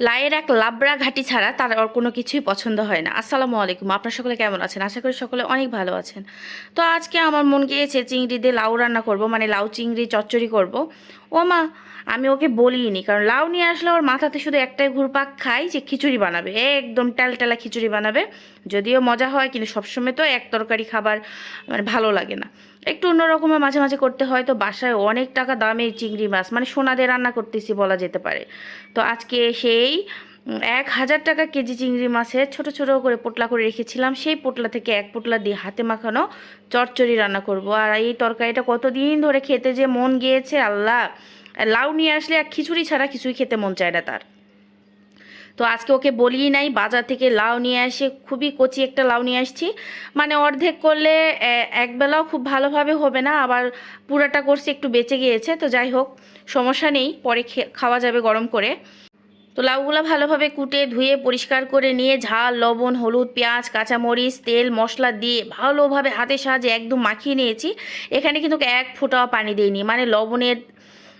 লায়ের এক লাবড়া ঘাটি ছাড়া তার আর কোনো কিছুই পছন্দ হয় না। আসসালামু আলাইকুম, আপনার সকলে কেমন আছেন? আশা করি সকলে অনেক ভালো আছেন। তো আজকে আমার মন গিয়েছে চিংড়ি দিয়ে লাউ রান্না করব মানে লাউ চিংড়ি চচ্চড়ি করব। ও মা, আমি ওকে বলিনি, কারণ লাউ নিয়ে আসলে ওর মাথাতে শুধু একটাই ঘুরপাক খাই যে খিচুড়ি বানাবে। একদম টালটালা খিচুড়ি বানাবে। যদিও মজা হয়, কিন্তু সবসময় তো এক তরকারি খাবার মানে ভালো লাগে না। একটু অন্যরকমের মাঝে মাঝে করতে হয়। তো বাসায় অনেক টাকা দামের চিংড়ি মাছ মানে সোনা দিয়ে রান্না করতেছি বলা যেতে পারে। তো আজকে সেই এক হাজার টাকা কেজি চিংড়ি মাছের ছোট ছোট করে পোটলা করে রেখেছিলাম। সেই পোটলা থেকে এক পোটলা দিয়ে হাতে মাখানো চচ্চড়ি রান্না করব। আর এই তরকারিটা কতদিন ধরে খেতে যে মন গিয়েছে, আল্লাহ! লাউ নিয়ে আসলে এক খিচুড়ি ছাড়া কিছুই খেতে মন চায় না তার। তো আজকে ওকে বলিই নাই, বাজার থেকে লাউ নিয়ে আসে, খুবই কচি একটা লাউ নিয়ে আসছি। মানে অর্ধেক করলে একবেলাও খুব ভালোভাবে হবে না, আবার পুরাটা করছি, একটু বেঁচে গিয়েছে, তো যাই হোক, সমস্যা নেই, পরে খাওয়া যাবে গরম করে। তো লাউগুলো ভালোভাবে কুটে, ধুয়ে, পরিষ্কার করে নিয়ে, ঝাল, লবণ, হলুদ, পেঁয়াজ, কাঁচামরিচ, তেল, মশলা দিয়ে ভালোভাবে হাতের সাহায্যে একদম মাখিয়ে নিয়েছি। এখানে কিন্তু এক ফোঁটাও পানি দিইনি মানে লবণের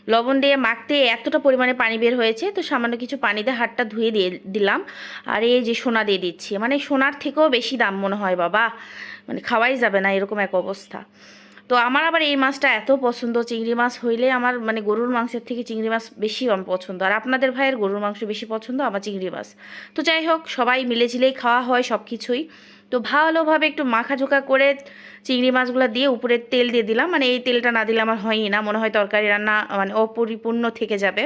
লবণ দিয়ে মাখতে এতটা পরিমাণে পানি বের হয়েছে, তো সামান্য কিছু পানি দিয়ে হাতটা ধুয়ে দিয়ে দিলাম। আর এই যে সোনা দিয়ে দিচ্ছি মানে সোনার থেকেও বেশি দাম মনে হয় বাবা। মানে খাওয়াই যাবে না এরকম এক অবস্থা। তো আমার আবার এই মাছটা এত পছন্দ, চিংড়ি মাছ হইলে আমার মানে গরুর মাংসের থেকে চিংড়ি মাছ বেশি আমার পছন্দ। আর আপনাদের ভাইয়ের গরুর মাংস বেশি পছন্দ, আমার চিংড়ি মাছ। তো যাই হোক, সবাই মিলেঝিলেই খাওয়া হয় সব কিছুই তো ভালোভাবে একটু মাখাঝোকা করে চিংড়ি মাছগুলো দিয়ে উপরে তেল দিয়ে দিলাম। মানে এই তেলটা না দিলে আমার হয়ই না। মনে হয় তরকারি রান্না মানে অপরিপূর্ণ থেকে যাবে।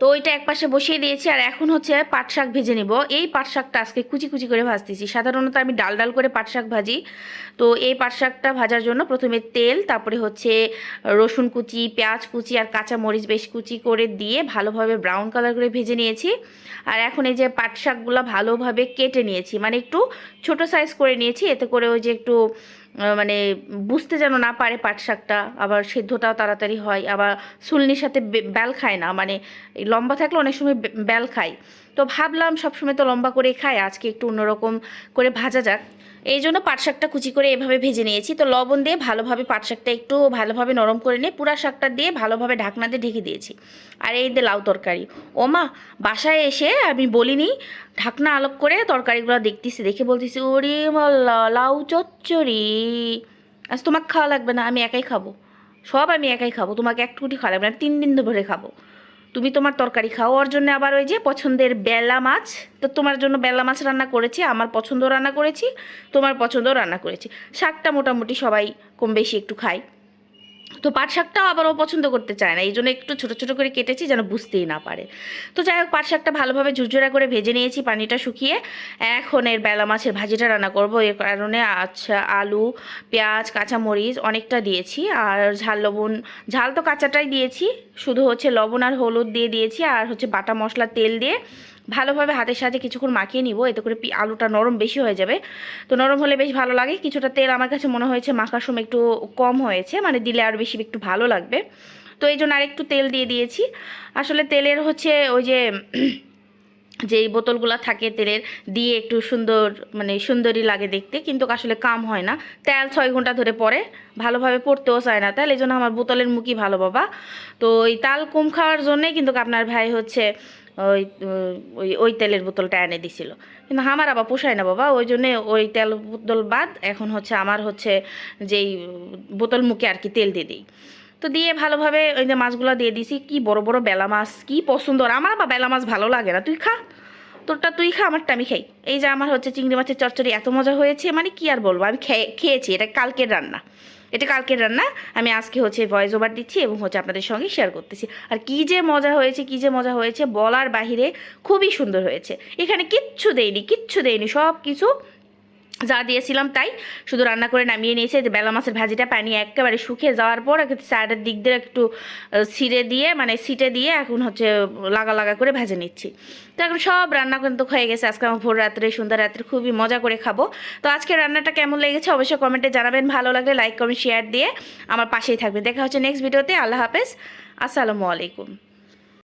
তো ওইটা একপাশে বসিয়ে দিয়েছি, আর এখন হচ্ছে পাট শাক ভেজে নেব। এই পাট শাকটা আজকে কুচি কুচি করে ভাজতেছি। সাধারণত আমি ডাল ডাল করে পাট শাক ভাজি। তো এই পাট শাকটা ভাজার জন্য প্রথমে তেল, তারপরে হচ্ছে রসুন কুচি, পেঁয়াজ কুচি আর কাঁচা মরিচ বেশ কুচি করে দিয়ে ভালোভাবে ব্রাউন কালার করে ভেজে নিয়েছি। আর এখন এই যে পাট শাকগুলো ভালোভাবে কেটে নিয়েছি মানে একটু ছোট সাইজ করে নিয়েছি, এতে করে ওই যে একটু মানে বুঝতে যেন না পারে পাট শাকটা, আবার সেদ্ধটাও তাড়াতাড়ি হয়, আবার সুলনির সাথে ব্যাল খায় না মানে লম্বা থাকলে অনেক সময় ব্যাল খায়। তো ভাবলাম সবসময় তো লম্বা করে খায় আজকে একটু অন্যরকম করে ভাজা যাক। এই জন্য পাট শাকটা কুচি করে এভাবে ভেজে নিয়েছি। তো লবণ দিয়ে ভালোভাবে পাট শাকটা একটু ভালোভাবে নরম করে নিয়ে পুরা শাকটা দিয়ে ভালোভাবে ঢাকনা দিয়ে ঢেকে দিয়েছি। আর এই দিয়ে লাউ তরকারি। ও মা, বাসায় এসে আমি বলিনি, ঢাকনা আলোক করে তরকারিগুলো দেখতেছি, দেখে বলতেছি, ওরে লাউ চচ্চড়ি। আজ তোমাকে খাওয়া লাগবে না, আমি একাই খাব। সব আমি একাই খাব, তোমাকে এক টুকুটি খাওয়া লাগবে না, তিন দিন ধরে খাব। তুমি তোমার তরকারি খাও। ওর জন্য আবার ওই যে পছন্দের বেলা মাছ। তো তোমার জন্য বেলা মাছ রান্না করেছি, আমার পছন্দ রান্না করেছি, তোমার পছন্দ রান্না করেছি। শাকটা মোটামুটি সবাই কম বেশি একটু খায়। তো পাট শাকটাও আবার ও পছন্দ করতে চায় না, এই জন্য একটু ছোটো ছোটো করে কেটেছি যেন বুঝতেই না পারে। তো যাই হোক, পাট শাকটা ভালোভাবে ঝুরঝুরা করে ভেজে নিয়েছি পানিটা শুকিয়ে। এখন এর বেলা মাছের ভাজিটা রান্না করব। এর কারণে আচ্ছা আলু, পেঁয়াজ, কাঁচামরিচ অনেকটা দিয়েছি। আর ঝাল লবণ, ঝাল তো কাঁচাটাই দিয়েছি। শুধু হচ্ছে লবণ আর হলুদ দিয়ে দিয়েছি আর হচ্ছে বাটা মশলা, তেল দিয়ে ভালোভাবে হাতের সাহায্যে কিছুক্ষণ মাখিয়ে নিব। এতে করে আলুটা নরম বেশি হয়ে যাবে। তো নরম হলে বেশ ভালো লাগে। কিছুটা তেল আমার কাছে মনে হয়েছে মাখার সময় একটু কম হয়েছে মানে দিলে আর বেশি একটু ভালো লাগবে। তো এই জন্য আরেকটু তেল দিয়ে দিয়েছি। আসলে তেলের হচ্ছে ওই যে যেই বোতলগুলো থাকে তেলের, দিয়ে একটু সুন্দর মানে সুন্দরই লাগে দেখতে, কিন্তু আসলে কাম হয় না। তেল ছয় ঘণ্টা ধরে পরে ভালোভাবে পড়তেও চায় না। তেল এই জন্য আমার বোতলের মুখই ভালো, বাবা। তো ওই তাল কম খাওয়ার জন্যই কিন্তু আপনার ভাই হচ্ছে ওই ওই ওই তেলের বোতলটা এনে দিছিল। কিন্তু আমার আবার পোষায় না, বাবা। ওই জন্যে ওই তেল বোতল বাদ, এখন হচ্ছে আমার হচ্ছে যেই বোতল মুখে আর কি তেল দিয়ে দিই। তো দিয়ে ভালোভাবে ওই যে মাছগুলো দিয়ে দিছি। কি বড় বড় বেলা মাছ, কি পছন্দ আমার বা বেলা মাছ ভালো লাগে না। তুই খা। তোরটা তুই খা, আমারটা আমি খাই। এই যে আমার হচ্ছে চিংড়ি মাছের চচ্চড়ি এত মজা হয়েছে মানে কি আর বলব? আমি খেয়ে, খেয়েছি। এটা কালকের রান্না। এটা কালকের রান্না। আমি আজকে হচ্ছে ভয়েস ওভার দিচ্ছি এবং হচ্ছে আপনাদের সঙ্গে শেয়ার করতেছি। আর কি যে মজা হয়েছে, কি যে মজা হয়েছে, বলার বাহিরে খুবই সুন্দর হয়েছে। এখানে কিচ্ছু দেয়নি কিচ্ছু দেয়নি সব কিছু যা দিয়েছিলাম তাই। শুধু রান্না করে নামিয়ে নিয়েছে। বেলা মাছের ভাজিটা পানি একেবারে শুকিয়ে যাওয়ার পর সাইডের দিক দিয়ে একটু ছিঁড়ে দিয়ে মানে সিটে দিয়ে এখন হচ্ছে লাগা লাগা করে ভেজে নিচ্ছি। তো এখন সব রান্না কিন্তু হয়ে গেছে। আজকে আমার ভোর রাত্রে সুন্দর রাত্রে খুবই মজা করে খাব। তো আজকে রান্নাটা কেমন লেগেছে অবশ্যই কমেন্টে জানাবেন। ভালো লাগলে লাইক, কমেন্ট শেয়ার দিয়ে আমার পাশেই থাকবে দেখা হচ্ছে নেক্সট ভিডিওতে আল্লাহ হাফেজ। আসসালামু আলাইকুম।